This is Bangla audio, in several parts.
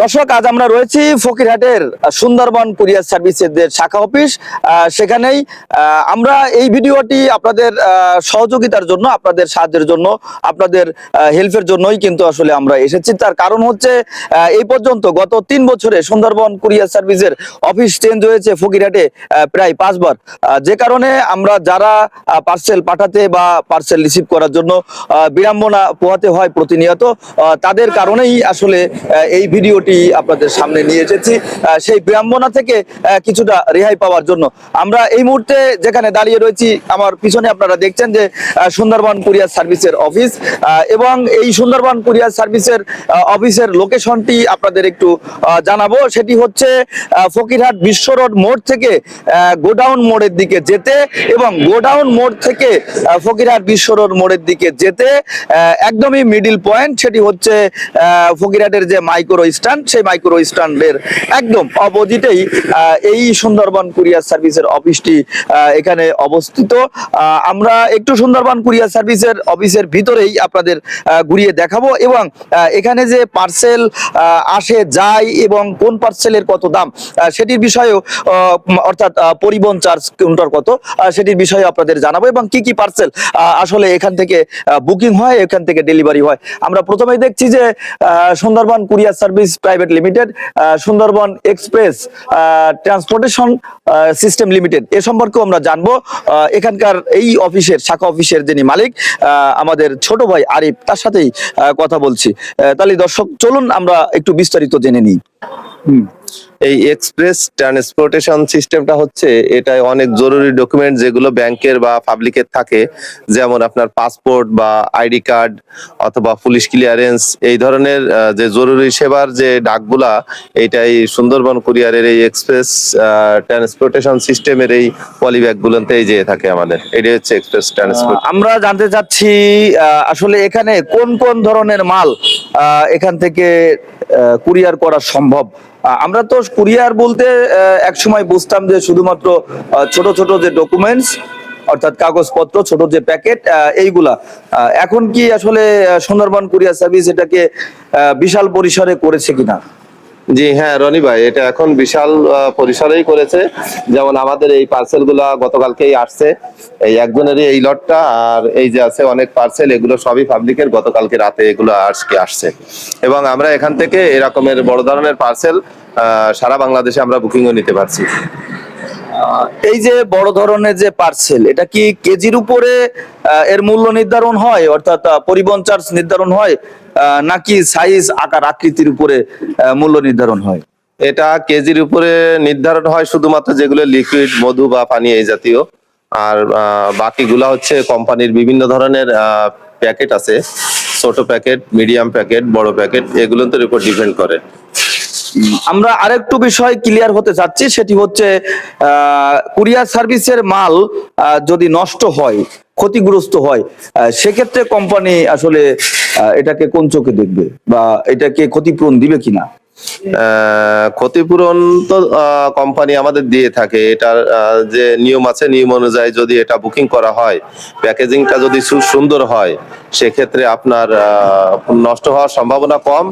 দর্শক, আজ আমরা রয়েছি ফকিরহাটের সুন্দরবন কুরিয়ার সার্ভিসের শাখা অফিস। সেখানেই আমরা এই ভিডিওটি আপনাদের সহযোগিতার জন্য, আপনাদের সাহায্যের জন্য, আপনাদের হেল্পের জন্যই কিন্তু আসলে আমরা এসেছি। তার কারণ হচ্ছে এই পর্যন্ত গত তিন বছরে সুন্দরবন কুরিয়ার সার্ভিসের অফিস চেঞ্জ হয়েছে ফকিরহাটে প্রায় পাঁচবার। যে কারণে আমরা যারা পার্সেল পাঠাতে বা পার্সেল রিসিভ করার জন্য বিড়ম্বনা পোহাতে হয় প্রতিনিয়ত তাদের কারণেই আসলে এই ভিডিওটি আপনাদের সামনে নিয়ে এসেছি। সেই বিড়ম্বনা থেকে কিছুটা রেহাই পাওয়ার জন্য। আমরা এই মুহূর্তে যেখানে দাঁড়িয়ে রয়েছি, আমার পিছনে আপনারা দেখছেন যে সুন্দরবন কুরিয়ার সার্ভিসের অফিস। এবং এই সুন্দরবন কুরিয়ার সার্ভিসের অফিসের লোকেশনটি আপনাদের একটু জানাব। সেটি হচ্ছে ফকিরহাট বিশ্ব রোড মোড় থেকে গোডাউন মোড়ের দিকে যেতে এবং গোডাউন মোড় থেকে ফকিরহাট বিশ্ব রোড মোড়ের দিকে যেতে একদমই মিডিল পয়েন্ট। সেটি হচ্ছে ফকিরহাটের যে মাইক্রো স্ট্যান্ড সেই মাইক্রো স্ট্যান্ডের একদম অপোজিটেই এই সুন্দরবন কুরিয়ার সার্ভিসের অফিসটি এখানে অবস্থিত। আমরা একটু সুন্দরবন কুরিয়ার সার্ভিসের অফিসের ভিতরেই আপনাদের ঘুরিয়ে দেখাবো এবং এখানে যে পার্সেল আসে, যায় এবং কোন পার্সেলের কত দাম সেটির বিষয়েও অর্থাৎ পরিবহন চার্জ কোনটার কত সেটির বিষয়ে আপনাদের জানাব এবং কি কি পার্সেল আসলে এখান থেকে বুকিং হয়, এখান থেকে ডেলিভারি হয়। আমরা প্রথমেই দেখছি যে Sundarban courier service private limited Sundarban express transportation system limited. এ সম্পর্কেও আমরা জানব। এখানকার এই অফিসের, শাখা অফিসের যিনি মালিক আমাদের ছোট ভাই আরিফ, তার সাথেই কথা বলছি। তাহলে দর্শক, চলুন আমরা একটু বিস্তারিত জেনে নিই। এই এক্সপ্রেস ট্রান্সপোর্টেশন সিস্টেমটা হচ্ছে এটা অনেক জরুরি ডকুমেন্ট যেগুলো ব্যাংকের বা পাবলিকের থাকে। যেমন আপনার পাসপোর্ট বা আইডি কার্ড অথবা পুলিশ ক্লিয়ারেন্স এই ধরনের যে জরুরি সেবার যে ডাকগুলা, এইটাই সুন্দরবন কুরিয়ারের এই এক্সপ্রেস ট্রান্সপোর্টেশন সিস্টেমের এই পলি ব্যাগগুলোতেই যেয়ে থাকে আমাদের। এটাই হচ্ছে এক্সপ্রেস ট্রান্সপোর্ট। আমরা জানতে চাচ্ছি আসলে এখানে কোন কোন ধরনের মাল এখান থেকে কুরিয়ার করা সম্ভব? আমরা তো কুরিয়ার বলতে এক সময় বুঝতাম যে শুধুমাত্র ছোট ছোট যে ডকুমেন্টস অর্থাৎ কাগজপত্র, ছোট যে প্যাকেট এইগুলা। এখন কি আসলে সুন্দরবন কুরিয়ার সার্ভিস এটাকে বিশাল পরিসরে করেছে কিনা? জি হ্যাঁ রনি ভাই, এটা এখন বিশাল পরিসরেই করেছে। যেমন আমাদের এই পার্সেলগুলা গতকালকেই আসছে। এই একজনেরই এই লটটা, আর এই যে আছে অনেক পার্সেল এগুলো সবই পাবলিকের গতকালকে রাতে এগুলো আজকে আসছে। এবং আমরা এখান থেকে এরকমের বড় ধরনের পার্সেল সারা বাংলাদেশে আমরা বুকিংও নিতে পারছি। এই যে বড় ধরনের যে পার্সেল এটা কি কেজির উপরে এর মূল্য নির্ধারণ হয়, অর্থাৎ পরিবহন চার্জ নির্ধারণ হয় নাকি সাইজ আকার, আকৃতির উপরে মূল্য নির্ধারণ হয়? এটা কেজির উপরে নির্ধারণ হয় শুধুমাত্র যেগুলো লিকুইড মধু বা পানি এই জাতীয়। আর বাকিগুলা হচ্ছে কোম্পানির বিভিন্ন ধরনের প্যাকেট আছে। ছোট প্যাকেট মিডিয়াম প্যাকেট বড় প্যাকেট এগুলোর উপর ডিপেন্ড করে। আমরা আরেকটু বিষয় ক্লিয়ার হতে চাচ্ছি সেটি হচ্ছে কুরিয়ার সার্ভিসের মাল যদি নষ্ট হয়, ক্ষতিগ্রস্ত হয় সেক্ষেত্রে কোম্পানি আসলে এটাকে কোন চোখে দেখবে? বা এটাকে ক্ষতিপূরণ দিবে কিনা? ক্ষতিপূরণ তো কোম্পানি আমাদের দিয়ে থাকে। এটার যে নিয়ম আছে, নিয়ম অনুযায়ী যদি এটা বুকিং করা হয় প্যাকেজিংটা যদি সুন্দর হয়, সেক্ষেত্রে আপনার নষ্ট হওয়ার সম্ভাবনা কম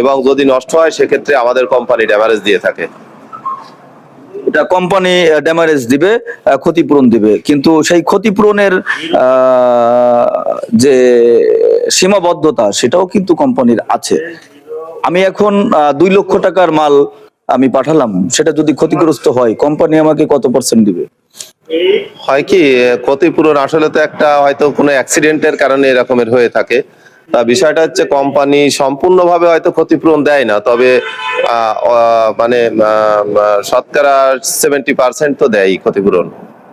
এবং যদি নষ্ট হয়, সেক্ষেত্রে আমাদের কোম্পানি ড্যামারেজ দিয়ে থাকে। এটা কোম্পানি ড্যামারেজ দিবে ক্ষতিপূরণ দিবে। কিন্তু সেই ক্ষতিপূরণের যে সীমাবদ্ধতা, সেটাও কিন্তু কোম্পানির আছে। আমি এখন দুই লক্ষ টাকার মাল আমি পাঠালাম। সেটা যদি ক্ষতিগ্রস্ত হয় কোম্পানি আমাকে কত পার্সেন্ট দিবে? হয় কি ক্ষতিপূরণ আসলে তো একটা হয়তো কোনো অ্যাক্সিডেন্টের কারণে এরকমের হয়ে থাকে। তা বিষয়টা হচ্ছে কোম্পানি সম্পূর্ণভাবে হয়তো ক্ষতিপূরণ দেয় না তবে মানে শতকরা সেভেন্টি পার্সেন্ট তো দেয় ক্ষতিপূরণ।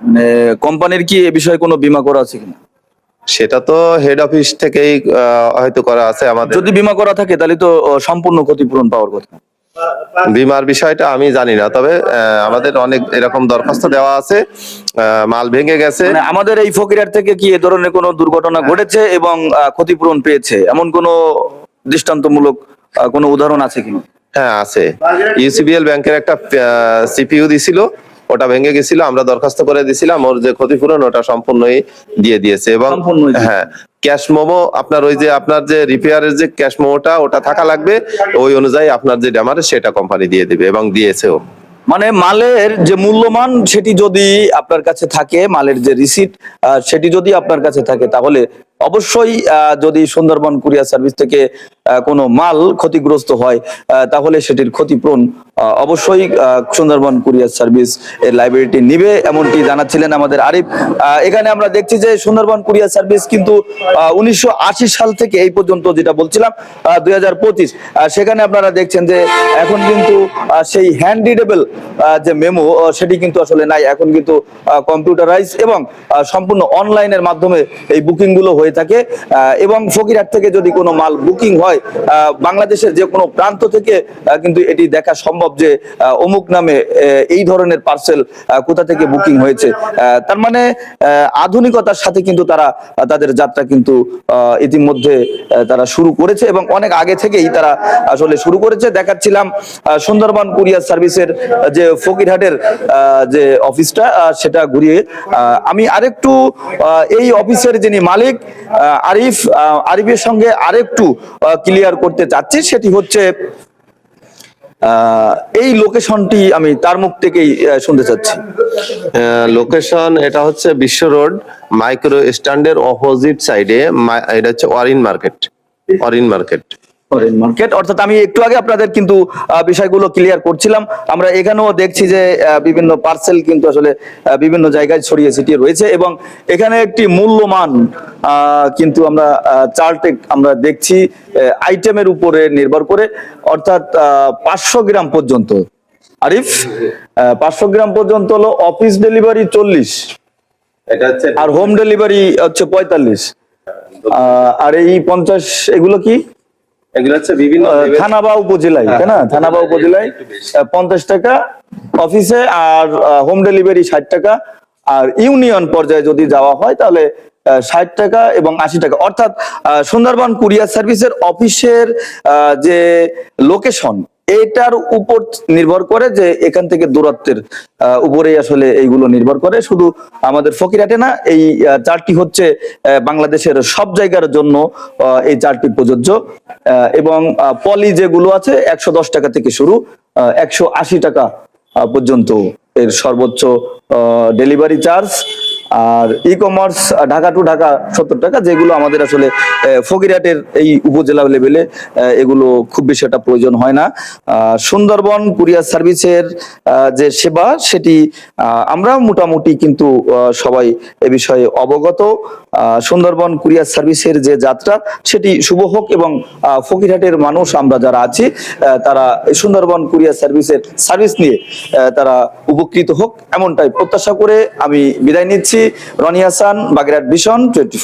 মানে কোম্পানির কি এ বিষয়ে কোনো বীমা করা আছে কিনা? সেটা তো হেড অফিস থেকেই হয়তো করা আছে আমাদের। যদি বিমা করা থাকে তাহলে তো সম্পূর্ণ ক্ষতিপূরণ পাওয়ার কথা। বিমার বিষয়টা আমি জানি না তবে আমাদের অনেক এরকম দরখাস্ত দেওয়া আছে মাল ভেঙে গেছে। মানে আমাদের এই ফকিরার থেকে কি এ ধরনের কোনো দুর্ঘটনা ঘটেছে এবং ক্ষতিপূরণ পেয়েছে? এমন কোনো দৃষ্টান্তমূলক কোনো উদাহরণ আছে কিনা? হ্যাঁ আছে। ইউসিবিএল ব্যাংকের একটা সিপিইউ দিছিল ওটা ভেঙে গেছিল আমরা দরখাস্ত করে দিয়েছিলাম ওর যে ক্ষতিপূরণ ওটা সম্পূর্ণই দিয়ে দিয়েছে এবং হ্যাঁ ক্যাশ মোমো আপনার ওই যে আপনার যে রিপেয়ারের যে ক্যাশ মোমোটা ওটা থাকা লাগবে ওই অনুযায়ী আপনার যে ড্যামারেজ সেটা কোম্পানি দিয়ে দিবে এবং দিয়েছেও। মানে মালের যে মূল্যমান সেটি যদি আপনার কাছে থাকে মালের যে রিসিট সেটি যদি আপনার কাছে থাকে তাহলে অবশ্যই যদি সুন্দরবন কুরিয়ার সার্ভিস থেকে কোনো মাল ক্ষতিগ্রস্ত হয় তাহলে সেটির ক্ষতিপূরণ অবশ্যই সুন্দরবন কুরিয়ার সার্ভিস এর লাইব্রেরিটি নিবে, এমনটি জানাচ্ছিলেন আমাদের আরিফ। এখানে আমরা দেখছি যে সুন্দরবন কুরিয়ার সার্ভিস কিন্তু উনিশশো আশি সাল থেকে এই পর্যন্ত যেটা বলছিলাম দুই হাজার পঁচিশ সেখানে আপনারা দেখছেন যে এখন কিন্তু সেই হ্যান্ড রিডেবল যে মেমো সেটি কিন্তু আসলে নাই। এখন কিন্তু কম্পিউটারাইজ এবং সম্পূর্ণ অনলাইনের মাধ্যমে এই বুকিংগুলো হয়ে থাকে এবং ফকিরহাট থেকে যদি কোনো মাল বুকিং হয় বাংলাদেশের যে কোনো প্রান্ত থেকে কিন্তু এটি দেখা সম্ভব যে অমুক নামে এই ধরনের পার্সেল কোথা থেকে বুকিং হয়েছে। তার মানে আধুনিকতার সাথে কিন্তু তারা তাদের যাত্রা কিন্তু ইতিমধ্যে তারা শুরু করেছে এবং অনেক আগে থেকেই তারা আসলে শুরু করেছে। দেখাচ্ছিলাম সুন্দরবন কুরিয়ার সার্ভিসের যে ফকিরহাটের যে অফিসটা সেটা ঘুরিয়ে আমি আরেকটু এই অফিসের যিনি মালিক আরিফ আরিফের সঙ্গে আরেকটু ক্লিয়ার করতে চাচ্ছি, সেটি হচ্ছে এই লোকেশনটি আমি তার মুখ থেকেই শুনতে চাচ্ছি। লোকেশন এটা হচ্ছে বিশ্ব রোড মাইক্রো স্ট্যান্ডের অপোজিট সাইডে এটা হচ্ছে Orin market Orin market. Market অর্থাৎ আমি একটু আগে আপনাদের কিন্তু বিষয়গুলো ক্লিয়ার করছিলাম। আমরা এখানেও দেখছি যে বিভিন্ন পার্সেল কিন্তু আসলে বিভিন্ন জায়গায় ছড়িয়ে ছিটিয়ে রয়েছে এবং এখানে একটি মূল্যমান কিন্তু আমরা চার্টে আমরা দেখছি আইটেমের উপরে নির্ভর করে। অর্থাৎ পাঁচশো গ্রাম পর্যন্ত। আরিফ পাঁচশো গ্রাম পর্যন্ত হলো অফিস ডেলিভারি চল্লিশ। এটা হচ্ছে আর হোম ডেলিভারি হচ্ছে পঁয়তাল্লিশ। আর এই পঞ্চাশ এগুলো কি? এগুলো হচ্ছে বিভিন্ন থানা বা উপজেলায় তাই না? থানা বা উপজেলায় পঞ্চাশ টাকা অফিসে আর হোম ডেলিভারি ষাট টাকা আর ইউনিয়ন পর্যায়ে যদি যাওয়া হয় তাহলে ষাট টাকা এবং আশি টাকা। অর্থাৎ সুন্দরবন কুরিয়ার সার্ভিসের অফিসের আহ, যে লোকেশন এটার উপর নির্ভর করে যে এখান থেকে দূরত্বের উপরেই আসলে এইগুলো নির্ভর করে। শুধু আমাদের ফকিরাটে না, এই চারটি হচ্ছে বাংলাদেশের সব জায়গার জন্য এই চারটি প্রযোজ্য। এবং পলি যেগুলো আছে, একশো দশ টাকা থেকে শুরু একশো আশি টাকা পর্যন্ত এর সর্বোচ্চ delivery charge. R e commerce Dhaka to Dhaka সত্তর টাকা, যেগুলো আমাদের আসলে ফকিরহাটের এই উপজেলা লেভেলে এগুলো খুব বেশি একটা প্রয়োজন হয় না। সুন্দরবন কুরিয়ার সার্ভিসের যে সেবা, সেটি আমরা মোটামুটি কিন্তু সবাই এ বিষয়ে অবগত। সুন্দরবন কুরিয়ার সার্ভিসের যে যাত্রা, সেটি শুভ হোক এবং ফকিরহাটের মানুষ আমরা যারা আছি তারা সুন্দরবন কুরিয়ার সার্ভিসের সার্ভিস নিয়ে তারা উপকৃত হোক, এমনটাই প্রত্যাশা করে আমি বিদায় নিচ্ছি। Rony Hasan Bagerhat vision twenty